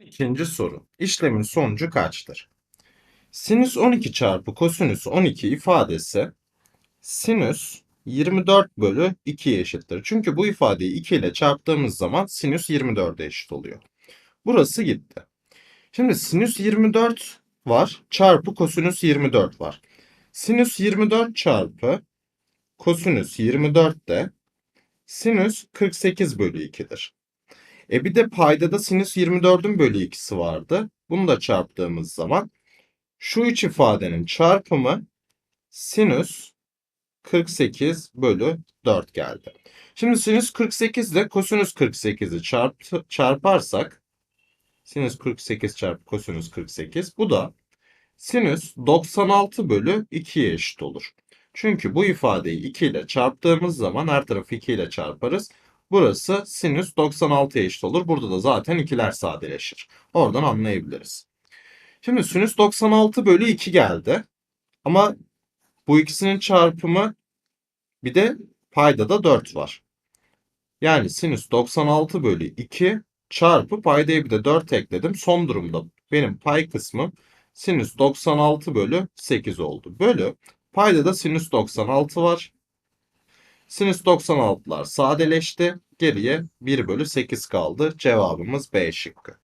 İkinci soru. İşlemin sonucu kaçtır? Sinüs 12 çarpı kosinüs 12 ifadesi sinüs 24 bölü 2'ye eşittir. Çünkü bu ifadeyi 2 ile çarptığımız zaman sinüs 24'e eşit oluyor. Burası gitti. Şimdi sinüs 24 var çarpı kosinüs 24 var. Sinüs 24 çarpı kosinüs 24 de sinüs 48 bölü 2'dir. E bir de paydada sinüs 24'ün bölü 2'si vardı. Bunu da çarptığımız zaman şu üç ifadenin çarpımı sinüs 48 bölü 4 geldi. Şimdi sinüs 48 ile kosinüs 48'i çarp, çarparsak sinüs 48 çarpı kosinüs 48 bu da sinüs 96 bölü 2'ye eşit olur. Çünkü bu ifadeyi 2 ile çarptığımız zaman her tarafı 2 ile çarparız. Burası sinüs 96'ya eşit olur. Burada da zaten ikiler sadeleşir. Oradan anlayabiliriz. Şimdi sinüs 96 bölü 2 geldi. Ama bu ikisinin çarpımı bir de payda da 4 var. Yani sinüs 96 bölü 2 çarpı paydaya bir de 4 ekledim. Son durumda benim pay kısmım sinüs 96 bölü 8 oldu. Bölü payda da sinüs 96 var. Sinüs 96'lar sadeleşti. Geriye 1 bölü 8 kaldı. Cevabımız B şıkkı.